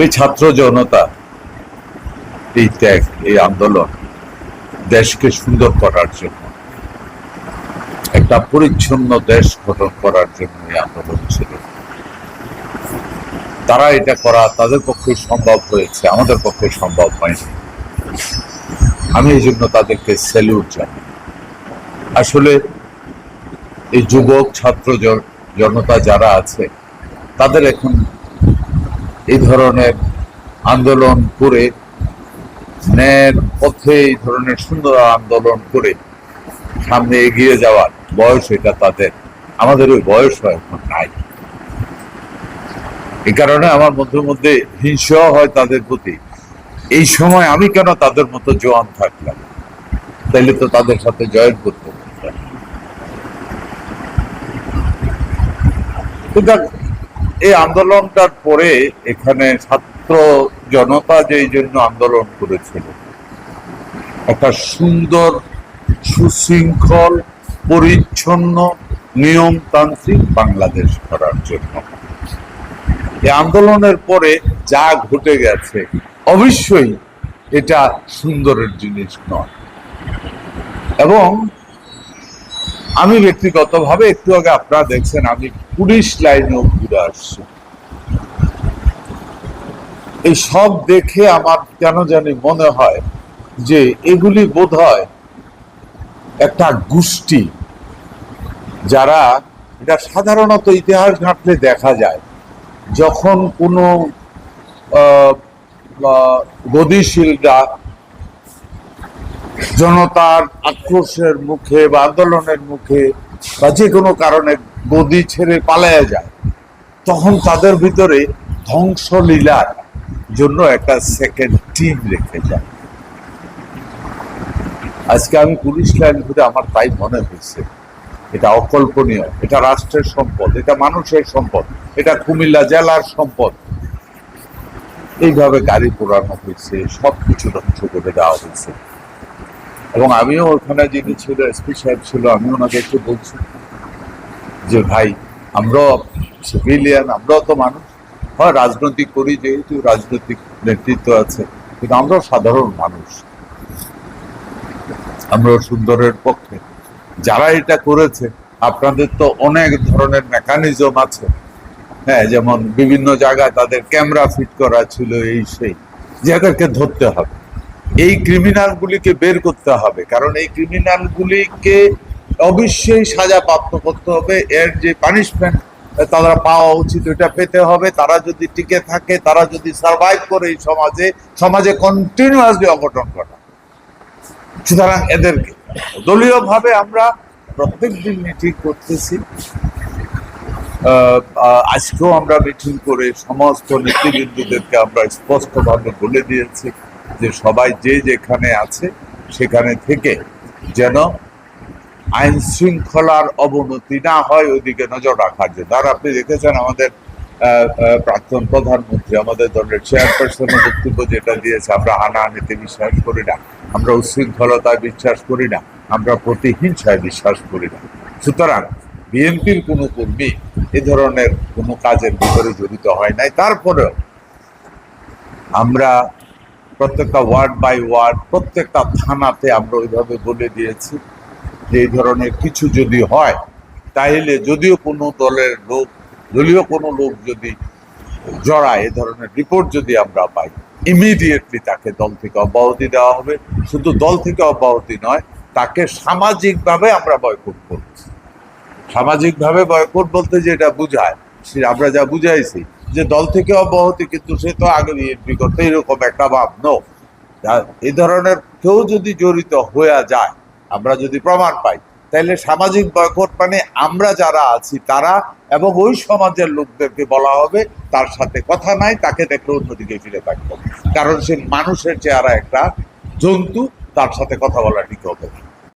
এই ছাত্র জনতা, এই ত্যাগ, এই আন্দোলন দেশকে সুন্দর করার জন্য, একটা পরিচ্ছন্ন দেশ গঠন করার জন্য এই আন্দোলন ছিল। তারা এটা করা তাদের পক্ষে সম্ভব হয়েছে, আমাদের পক্ষে সম্ভব হয়নি। আমি এই জন্য তাদেরকে স্যালুট জানাই। আসলে এই যুবক, ছাত্র জন- জনতা যারা আছে, তাদের এখন এই ধরনের আন্দোলন করে, ন্যায়ের পথে এই ধরনের সুন্দর আন্দোলন করে সামনে এগিয়ে যাওয়ার বয়স এটা তাদের। আমাদের ওই বয়স এখন নাই। এই কারণে আমার মধ্যে মধ্যে হিংসাও হয় তাদের প্রতি। এই সময় আমি কেন তাদের মতো জোয়ান থাকলাম? তাইলে তো তাদের সাথে জয়েন করতে এই আন্দোলনটার পরে এখানে ছাত্র জনতা যে জন্য আন্দোলন করেছিল, একটা সুন্দর সুশৃঙ্খল, পরিচ্ছন্ন, নিয়মতান্ত্রিক বাংলাদেশ করার জন্য। এই আন্দোলনের পরে যা ঘটে গেছে, অবশ্যই এটা সুন্দরের জিনিস নয়। এবং আমি ব্যক্তিগতভাবে একটু আগে আপনারা দেখছেন, আমি পুলিশ লাইনেও ঘুরে আসছি। এই সব দেখে আমার কেন জানি মনে হয় যে এগুলি বোধ হয় একটা গোষ্ঠী, যারা এটা সাধারণত ইতিহাস ঘাটলে দেখা যায়, যখন কোনো গতিশীলরা জনতার আক্রোশের মুখে বা আন্দোলনের মুখে বা যে কোনো কারণে গদি ছেড়ে পালায়া যায়, তখন তাদের ভিতরে ধ্বংসলীলার জন্য একটা সেকেন্ড টিম রেখে যায়। আজকে আমি পুলিশ লাইন ঘুরে আমার তাই মনে হয়েছে, এটা অকল্পনীয়, এটা রাষ্ট্রের সম্পদ, এটা মানুষের সম্পদ, এটা কুমিল্লা জেলার সম্পদ। এইভাবে গাড়ি পোড়ানো হয়েছে সব কিছু ধ্বংস করে দেওয়া হয়েছে। এবং আমিও ওখানে যিনি ছিল এসপি সাহেব ছিল, আমি ওনাকে একটু বলছি যে, ভাই, আমরাও সিভিলিয়ান আমরাও তো মানুষ। হয় রাজনৈতিক করি, যেহেতু রাজনৈতিক নেতৃত্ব আছে, কিন্তু আমরাও সাধারণ মানুষ। আমরাও সুন্দরের পক্ষে। যারা এটা করেছে, আপনাদের তো অনেক ধরনের মেকানিজম আছে। হ্যাঁ যেমন বিভিন্ন জায়গায় তাদের ক্যামেরা ফিট করা ছিল, এই সেই। যাদেরকে ধরতে হবে। এই ক্রিমিনালগুলিকে বের করতে হবে। কারণ এই ক্রিমিনালগুলিকে অবশ্যই সাজা প্রাপ্ত করতে হবে। এর যে পানিশমেন্ট তারা পাওয়া উচিত এটা পেতে হবে। তারা যদি টিকে থাকে, তারা যদি সার্ভাইভ করে এই সমাজে সমাজে কন্টিনিউয়াসলি অঘটন ঘটা। সুতরাং এদেরকে দলীয় ভাবে আমরা প্রত্যেক দিন মিটিং করতেছি। আজকেও আমরা মিটিং করে সমস্ত নেতৃবৃন্দদেরকে আমরা স্পষ্টভাবে বলে দিয়েছি। যে সবাই যে যেখানে আছে, সেখানে থেকে যেন আইন শৃঙ্খলার অবনতি না হয় ওইদিকে নজর রাখার জন্য। আর আপনি দেখেছেন আমাদের প্রাক্তন প্রধানমন্ত্রী, আমাদের দলের চেয়ারপারসনের বক্তব্য যেটা দিয়েছে, আমরা হানাহানিতে বিশ্বাস করি না, আমরা উশৃঙ্খলতায় বিশ্বাস করি না, আমরা প্রতিহিংসায় বিশ্বাস করি না। সুতরাং বিএনপির কোনো কর্মী এ ধরনের কোনো কাজের ভিতরে জড়িত হয় নাই। তারপরেও আমরা প্রত্যেকটা ওয়ার্ড বাই ওয়ার্ড, প্রত্যেকটা থানাতে আমরা ওইভাবে বলে দিয়েছি যে এই ধরনের কিছু যদি হয় তাহলে যদিও কোনো দলের লোক, দলীয় কোনো লোক যদি জড়ায়, এ ধরনের রিপোর্ট যদি আমরা পাই ইমিডিয়েটলি তাকে দল থেকে অব্যাহতি দেওয়া হবে। শুধু দল থেকে অব্যাহতি নয়, তাকে সামাজিকভাবে আমরা বয়কট করছি সামাজিকভাবে বয়কট বলতে যেটা বুঝায় আমরা যা বুঝাইছি যে দল থেকে অব্যাহতি, কিন্তু সে তো আগে বিএনপি করতে, এরকম একটা ভাব নো এই ধরনের কেউ যদি জড়িত হয়ে যায়, আমরা যদি প্রমাণ পাই তাহলে সামাজিক বয়কট মানে আমরা যারা আছি তারা এবং ওই সমাজের লোকদেরকে বলা হবে, তার সাথে কথা নাই, তাকে দেখলে অন্যদিকে ফিরে থাকব। কারণ সে মানুষের চেহারা একটা জন্তু, তার সাথে কথা বলা ঠিক হবে